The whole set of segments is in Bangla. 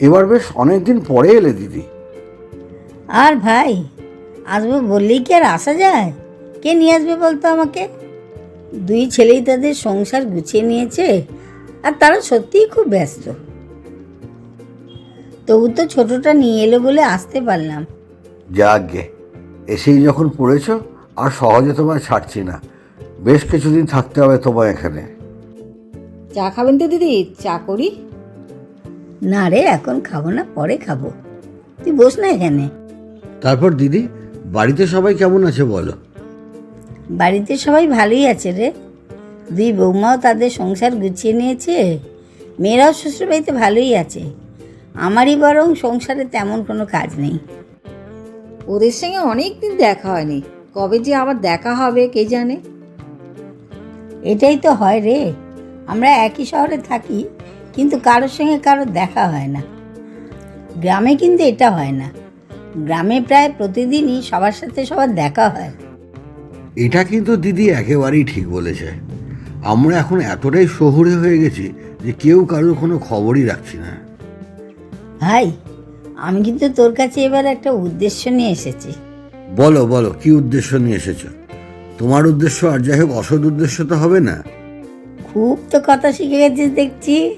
এবার বেশ অনেক দিন পরে এলে দিদি। আর ভাই আসব বললেই কি আর আসা যায়? কে নিয়ে আসবে বলতো আমাকে? দুই ছেলেই তাদের সংসার গুছিয়ে নিয়েছে আর তারা সত্যিই খুব ব্যস্ত। তবু তো ছোটটা নিয়ে এলো বলে আসতে পারলাম। যাগে এসেই যখন পড়েছ আর সহজে তোমায় ছাড়ছি না। বেশ কিছুদিন থাকতে হবে তোমায় এখানে। চা খাবেন তো দিদি? চা করি। না রে এখন খাব না পরে খাব। তুই বস না এখানে। তারপর দিদি বাড়িতে সবাই কেমন আছে বলো? বাড়িতে সবাই ভালোই আছে রে। দুই বৌমাও তাদের সংসার গুছিয়ে নিয়েছে। মেয়েরাও শ্বশুরবাড়িতে ভালোই আছে। আমারই বরং সংসারে তেমন কোনো কাজ নেই। ওদের সঙ্গে অনেক দিন দেখা হয়নি। কবে যে আবার দেখা হবে কে জানে? এটাই তো হয় রে। আমরা একই শহরে থাকি কিন্তু কারোর সঙ্গে কারোর দেখা হয় না। গ্রামে কিন্তু এটা হয় না। গ্রামে প্রায় প্রতিদিনই সবার সাথে সবার দেখা হয়। এটা কিন্তু দিদি একেবারেই ঠিক বলেছে। আমরা এখন এতটাই শহুরে হয়ে গেছি যে কেউ কারোর কোনো খবরই রাখছি না। ভাই আমি কিন্তু তোর কাছে এবার একটা উদ্দেশ্য নিয়ে এসেছি। বলো বলো কি উদ্দেশ্য নিয়ে এসেছ? তোমার উদ্দেশ্য আর যাই হোক অসৎ উদ্দেশ্য তো হবে না। খুব তো কথা শিখে গেছিস দেখছি।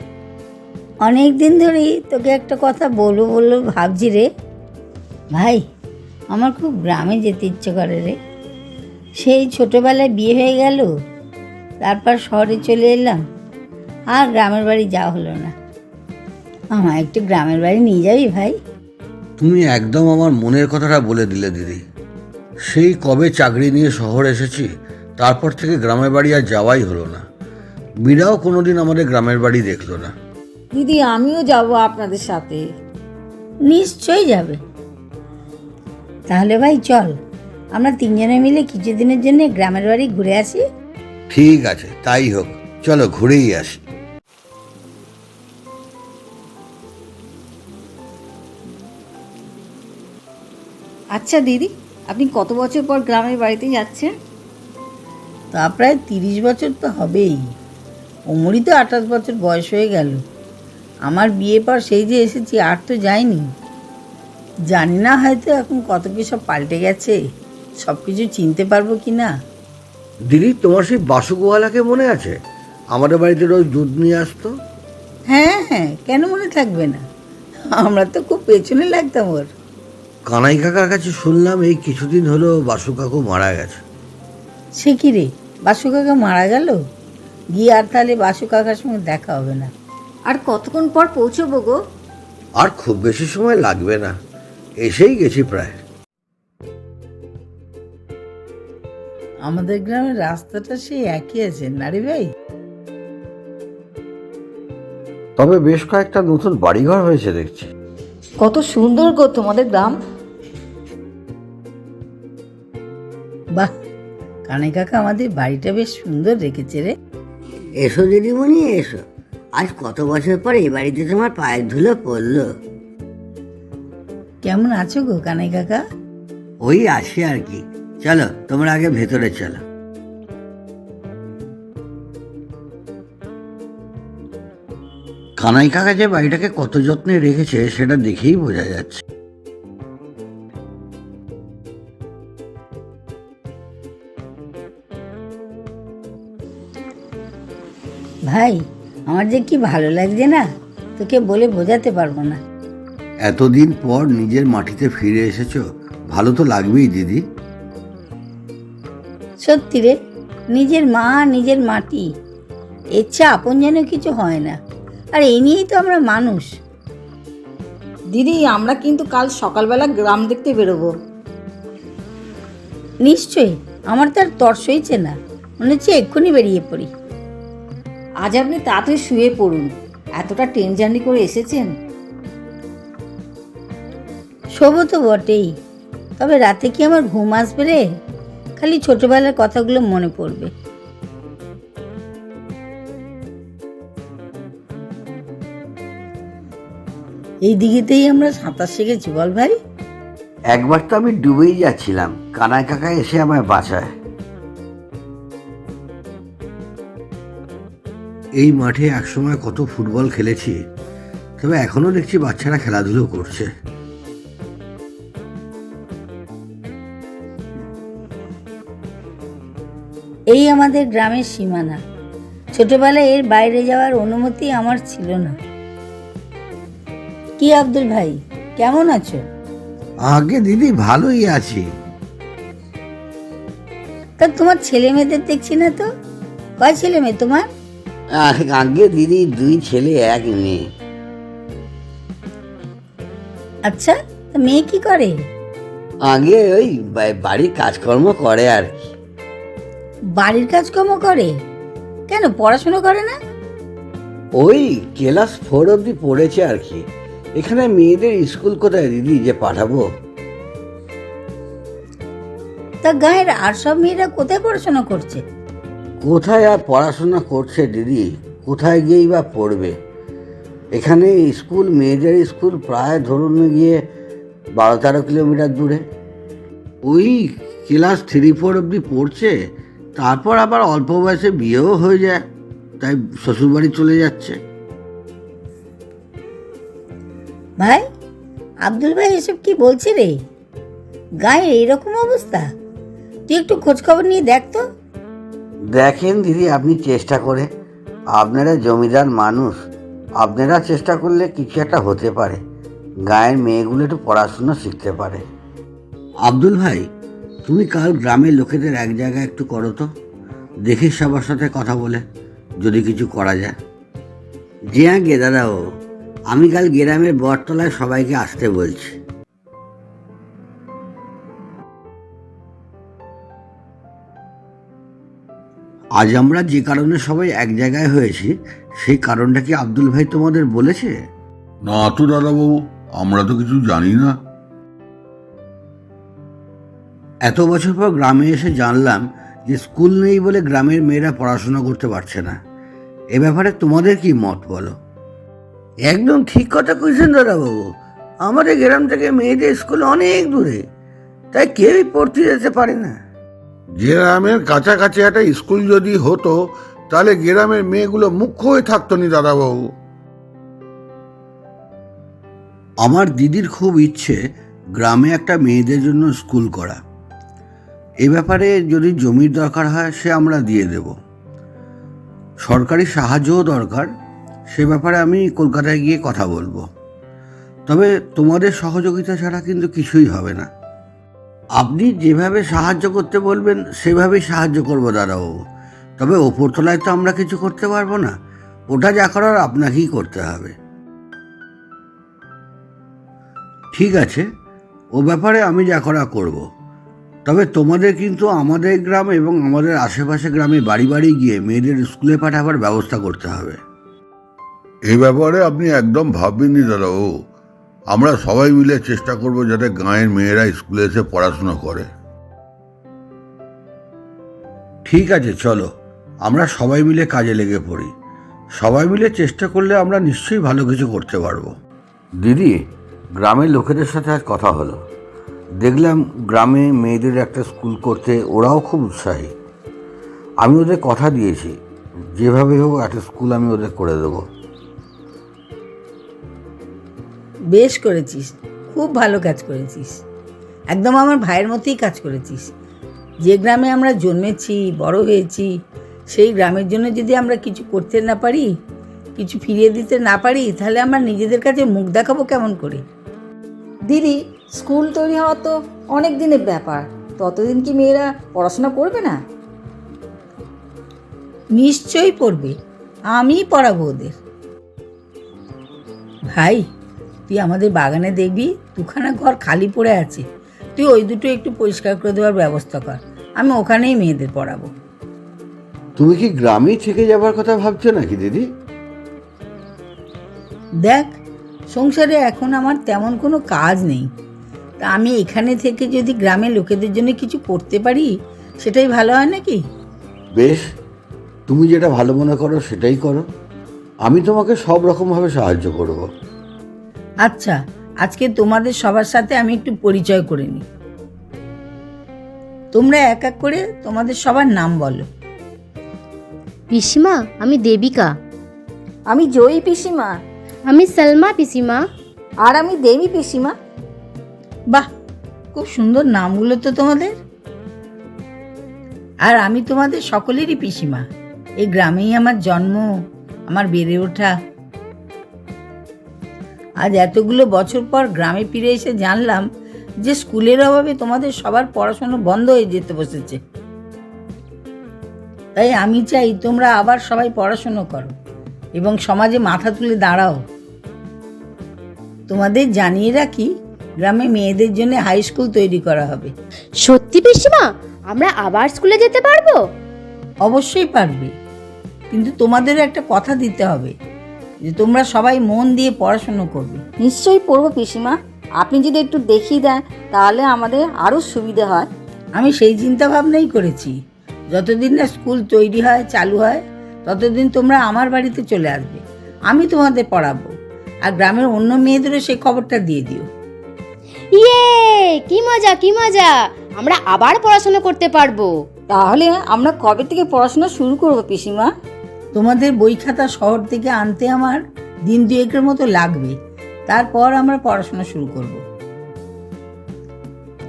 অনেক দিন ধরেই তোকে একটা কথা বলব বলব ভাবছি রে। ভাই, আমার খুব গ্রামে যেতে ইচ্ছে করে রে। সেই ছোটোবেলায় বিয়ে হয়ে গেল, তারপর শহরে চলে এলাম, আর গ্রামের বাড়ি যাওয়া হলো না। আমার একটু গ্রামের বাড়ি নিয়ে যাবি ভাই? তুমি একদম আমার মনের কথাটা বলে দিলে দিদি। সেই কবে চাকরি নিয়ে শহর এসেছি, তারপর থেকে গ্রামের বাড়ি আর যাওয়াই হলো না। মীরাও কোনোদিন আমাদের গ্রামের বাড়ি দেখল না। দিদি আমিও যাব আপনাদের সাথে। নিশ্চয়ই যাবে। তাহলে ভাই চল আমরা তিনজনে মিলে কিছুদিনের জন্য গ্রামের বাড়ি ঘুরে আসি। ঠিক আছে তাই হোক। চলো ঘুরেই আসি। আচ্ছা দিদি আপনি কত বছর পর গ্রামের বাড়িতে যাচ্ছেন? তা প্রায় তিরিশ বছর তো হবেই। ওমরই তো আঠাশ বছর বয়স হয়ে গেল। আমার বিয়ে পর সেই যে এসেছি আর তো যাইনি। জানি না হয়তো এখন কত কি সব পাল্টে গেছে সব কিছু চিনতে পারব কি না। দিদি তোমার সেই বাসুগোয়ালাকে মনে আছে? আমাদের বাড়িতে রোজ দুধ নিয়ে আসতো। হ্যাঁ হ্যাঁ কেন মনে থাকবে না? আমরা তো খুব পেছনে লাগতাম ওর। কানাই কাকার কাছে শুনলাম এই কিছুদিন হলো বাসু কাকু মারা গেছে। সে কি রে? বাসু কাকা মারা গেল? গিয়ে আর তাহলে বাসু কাকার সঙ্গে দেখা হবে না। আর কতক্ষণ পর পৌঁছবো গো? আর খুব বেশি সময় লাগবে না। এসেই গেছি প্রায়। আমাদের গ্রামের রাস্তাটা সেই একই আছে নারী ভাই? তবে বেশ কয়েকটা নতুন বাড়িঘর হয়েছে দেখছি। কত সুন্দর গো তোমাদের গ্রাম। বাহ কানে কাকা আমাদের বাড়িটা বেশ সুন্দর রেখেছে রে। এসো দিদিমণি এসো। আজ কত বছর পরে এই বাড়িতে তোমার পায়ের ধুলো পড়ল? কেমন আছো গো কানাই কাকা? ওই আসি আর কি। চলো তোমরা আগে ভেতরে চলো। কানাই কাকা যে বাড়িটাকে কত যত্নে রেখেছে সেটা দেখেই বোঝা যাচ্ছে। ভাই আমার যে কি ভালো লাগছে না তোকে বলে বোঝাতে পারব না। এতদিন পর নিজের মাটিতে ফিরে এসেছ ভালো তো লাগবেই দিদি। সত্যি রে নিজের মা নিজের মাটি চেয়ে আপন যেন কিছু হয় না। আর এই নিয়েই তো আমরা মানুষ। দিদি আমরা কিন্তু কাল সকালবেলা গ্রাম দেখতে বেরোবো। নিশ্চয়ই আমার তো আর তর্স হয়েছে না। মনে হচ্ছে এক্ষুনি বেরিয়ে পড়ি। আজ আপনি তাড়াতাড়ি শুয়ে পড়ুন। এতটা ট্রেন জার্নি করে এসেছেন? শোবো তো বটেই। তবে রাতে কি আমার ঘুম আসবে রে? খালি ছোটবেলার কথাগুলো মনে পড়বে। এই দিকেতেই আমরা সাঁতার শিখেছি বল ভাই। একবার তো আমি ডুবেই যাচ্ছিলাম। কানায় কাকা এসে আমায় বাঁচায়। এই মাঠে একসময় কত ফুটবল খেলেছি তবে এখনও দেখছি বাচ্চারা খেলাধুলো করছে। এই আমাদের গ্রামের সীমানা। ছোটবেলায় এর বাইরে যাওয়ার অনুমতি আমার ছিল না। কি আব্দুল ভাই কেমন আছো? আগে দিদি ভালোই আছি। তা তোমার ছেলে মেয়েদের দেখছি না তো? কয় ছেলে মেয়ে তোমার? আগে দিদি দুই ছেলে এক মেয়ে। আচ্ছা তা মেয়ে কি করে? আগে ওই বা- বাড়ির কাজকর্ম করে আর কি। বাড়ির কাজকর্ম করে? কেন পড়াশোনা করে না? ওই ক্লাস ফোর অবধি পড়েছে আর কি। এখানে মেয়েদের স্কুল কোথায় দিদি যে পাঠাবো? তা গায়ের আর সব মেয়েরা কোথায় পড়াশোনা করছে? কোথায় আর পড়াশোনা করছে দিদি? কোথায় গিয়েই বা পড়বে? এখানে স্কুল মেয়েদের স্কুল প্রায় ধরুন গিয়ে বারো তেরো কিলোমিটার দূরে। ওই ক্লাস থ্রি ফোর অবধি পড়ছে, তারপর আবার অল্প বয়সে বিয়েও হয়ে যায়, তাই শ্বশুরবাড়ি চলে যাচ্ছে। ভাই, আব্দুল ভাই এসব কি বলছে রে? গায়ের এইরকম অবস্থা? তুই একটু খোঁজখবর নিয়ে দেখ তো। দেখেন দিদি, আপনি চেষ্টা করে। আপনারা জমিদার মানুষ, আপনারা চেষ্টা করলে কিছু একটা হতে পারে। গায়ের মেয়েগুলো একটু পড়াশুনো শিখতে পারে। আব্দুল ভাই, তুমি কাল গ্রামের লোকেদের এক জায়গায় একটু করো তো। দেখি সবার সাথে কথা বলে, যদি কিছু করা যায়। জি হ্যাঁ গে দাদা ও, আমি কাল গ্রামের বটতলায় সবাইকে আসতে বলছি। আজ আমরা যে কারণে সবাই এক জায়গায় হয়েছি সেই কারণটা কি আব্দুল ভাই তোমাদের বলেছে? না তো দাদাবাবু আমরা তো কিছু জানি না। এত বছর পর গ্রামে এসে জানলাম যে স্কুল নেই বলে গ্রামের মেয়েরা পড়াশোনা করতে পারছে না। এ ব্যাপারে তোমাদের কি মত বলো? একদম ঠিক কথা কইছেন দাদাবাবু। আমাদের গ্রাম থেকে মেয়েদের স্কুল অনেক দূরে তাই কেউই পড়তে যেতে পারে না। গ্রামের কাছাকাছি একটা স্কুল যদি হতো, তাহলে গ্রামের মেয়েগুলো মুখ্য হয়ে থাকতো নি দাদাবাবু। আমার দিদির খুব ইচ্ছে গ্রামে একটা মেয়েদের জন্য স্কুল করা। এ ব্যাপারে যদি জমির দরকার হয়, সে আমরা দিয়ে দেব। সরকারি সাহায্যও দরকার, সে ব্যাপারে আমি কলকাতায় গিয়ে কথা বলব। তবে তোমাদের সহযোগিতা ছাড়া কিন্তু কিছুই হবে না। আপনি যেভাবে সাহায্য করতে বলবেন, সেভাবেই সাহায্য করব দাদাবাবু তবে ওপরতলায় তো আমরা কিছু করতে পারব না। ওটা যা করার আপনাকেই করতে হবে। ঠিক আছে, ও ব্যাপারে আমি যা করা করব। তবে তোমাদের কিন্তু আমাদের গ্রাম এবং আমাদের আশেপাশে গ্রামে বাড়ি বাড়ি গিয়ে মেয়েদের স্কুলে পাঠাবার ব্যবস্থা করতে হবে। এই ব্যাপারে আপনি একদম ভাববেননি দাদাবাবু আমরা সবাই মিলে চেষ্টা করব যাতে গাঁয়ের মেয়েরা স্কুলে এসে পড়াশুনো করে। ঠিক আছে, চলো। আমরা সবাই মিলে কাজে লেগে পড়ি। সবাই মিলে চেষ্টা করলে আমরা নিশ্চয়ই ভালো কিছু করতে পারব। দিদি, গ্রামের লোকেদের সাথে আজ কথা হলো। দেখলাম গ্রামে মেয়েদের একটা স্কুল করতে ওরাও খুব উৎসাহী। আমি ওদের কথা দিয়েছি। যেভাবে হোক একটা স্কুল আমি ওদের করে দেবো। বেশ করেছিস খুব ভালো কাজ করেছিস। একদম আমার ভাইয়ের মতোই কাজ করেছিস। যে গ্রামে আমরা জন্মেছি বড় হয়েছি সেই গ্রামের জন্য যদি আমরা কিছু করতে না পারি কিছু ফিরিয়ে দিতে না পারি তাহলে আমরা নিজেদের কাছে মুখ দেখাবো কেমন করে? দিদি স্কুল তৈরি হওয়া তো অনেক দিনের ব্যাপার। ততদিন কি মেয়েরা পড়াশোনা করবে না? নিশ্চয়ই পড়বে। আমিই পড়াবো ওদের। ভাই তুই আমাদের বাগানে দেখবি দুখানা ঘর খালি পড়ে আছে। তুই ওই দুটো একটু পরিষ্কার করে দেওয়ার ব্যবস্থা কর। আমি ওখানেই মেয়েদের পড়াবো। তুমি কি গ্রামে থেকে যাবার কথা ভাবছ নাকি দিদি? দেখ সংসারে এখন আমার তেমন কোনো কাজ নেই। তা আমি এখানে থেকে যদি গ্রামের লোকেদের জন্য কিছু করতে পারি সেটাই ভালো হয় নাকি? বেশ তুমি যেটা ভালো মনে করো সেটাই করো। আমি তোমাকে সব রকমভাবে সাহায্য করব। আচ্ছা আজকে তোমাদের সবার সাথে আমি একটু পরিচয় করে নিই। তোমরা এক এক করে তোমাদের সবার নাম বলো। পিসিমা আমি দেবিকা। আমি জয়ী পিসিমা। আমি সালমা পিসিমা। আর আমি দেবী পিসিমা। বাহ খুব সুন্দর নামগুলো তো তোমাদের। আর আমি তোমাদের সকলেরই পিসিমা। এই গ্রামেই আমার জন্ম আমার বেড়ে ওঠা আজ এতগুলো বছর পর গ্রামে ফিরে এসে জানলাম যে স্কুলের অভাবে তোমাদের সবার পড়াশোনা বন্ধ হয়ে যেতে বসেছে। তাই আমি চাই তোমরা আবার সবাই পড়াশুনো করো এবং সমাজে মাথা তুলে দাঁড়াও। তোমাদের জানিয়ে রাখি গ্রামে মেয়েদের জন্য হাই স্কুল তৈরি করা হবে। সত্যি পিসিমা? আমরা আবার স্কুলে যেতে পারব? অবশ্যই পারবে। কিন্তু তোমাদেরও একটা কথা দিতে হবে। যে তোমরা সবাই মন দিয়ে পড়াশুনো করবে। নিশ্চয়ই পড়ব পিসিমা। আপনি যদি একটু দেখিয়ে দেন তাহলে আমাদের আরও সুবিধে হয়। আমি সেই চিন্তা ভাবনাই করেছি। যতদিন না স্কুল তৈরি হয় চালু হয় ততদিন তোমরা আমার বাড়িতে চলে আসবে। আমি তোমাদের পড়াবো। আর গ্রামের অন্য মেয়েদেরও সেই খবরটা দিয়ে দিও। ইয়ে কি মজা কি মজা। আমরা আবার পড়াশোনা করতে পারব। তাহলে আমরা কবে থেকে পড়াশোনা শুরু করব পিসিমা? তোমাদের বই খাতা শহর থেকে আনতে আমার দিন দুয়েকের মতো লাগবে। তারপর আমরা পড়াশোনা শুরু করব।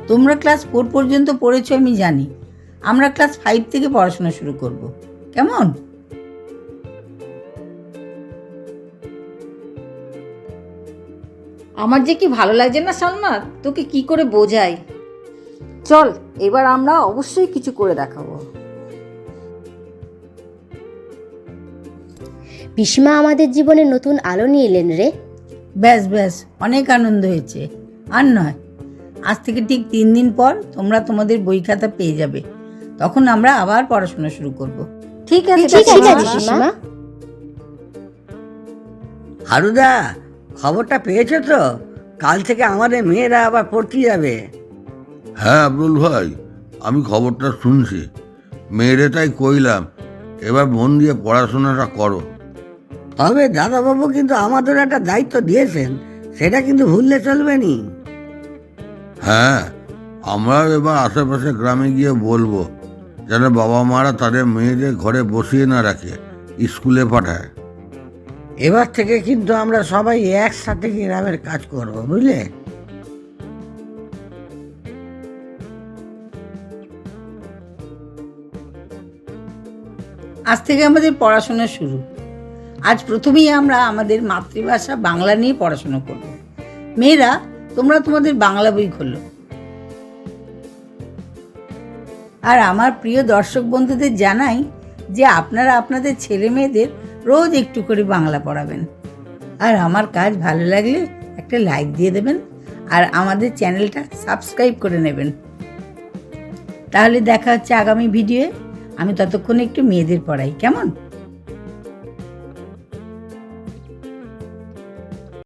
তোমরা ক্লাস ফোর পর্যন্ত পড়েছো আমি জানি। আমরা ক্লাস ফাইভ থেকে পড়াশোনা শুরু করব। কেমন? আমার যে কি ভালো লাগছে না সালমা? তোকে কি করে বোঝাই? চল, এবার আমরা অবশ্যই কিছু করে দেখাবো। পিসিমা আমাদের জীবনে নতুন আলো নিয়ে এলেন রে। ব্যাস ব্যাস অনেক আনন্দ হয়েছে। আর নয় আজ থেকে ঠিক তিন দিন পর তোমরা তোমাদের বই খাতা পেয়ে যাবে। তখন আমরা আবার পড়াশোনা শুরু করব। ঠিক আছে ঠিক আছে পিসিমা। পিসিমা হারুদা খবরটা পেয়েছ তো? কাল থেকে আমাদের মেয়েরা আবার পড়তে যাবে। হ্যাঁ আব্দুল ভাই আমি খবরটা শুনছি। মেয়েরে তাই কইলাম এবার মন দিয়ে পড়াশোনাটা করো। তবে দাদাবাবু কিন্তু আমাদের একটা দায়িত্ব দিয়েছেন সেটা কিন্তু ভুললে চলবে নি। হ্যাঁ আমরা এবার আশেপাশে গ্রামে গিয়ে বলব যেন বাবা মারা তাদের মেয়েদের ঘরে বসিয়ে না রাখে স্কুলে পাঠায়। এবার থেকে কিন্তু আমরা সবাই একসাথে গ্রামের কাজ করব বুঝলে? আজ থেকে আমাদের পড়াশোনা শুরু। আজ প্রথমেই আমরা আমাদের মাতৃভাষা বাংলা নিয়ে পড়াশোনা করব। মেয়েরা, তোমরা তোমাদের বাংলা বই খোলো। আর আমার প্রিয় দর্শক বন্ধুদের জানাই যে আপনারা আপনাদের ছেলে মেয়েদের রোজ একটু করে বাংলা পড়াবেন। আর আমার কাজ ভালো লাগলে একটা লাইক দিয়ে দেবেন আর আমাদের চ্যানেলটা সাবস্ক্রাইব করে নেবেন। তাহলে দেখা হচ্ছে আগামী ভিডিওয়ে। আমি ততক্ষণে একটু মেয়েদের পড়াই, কেমন?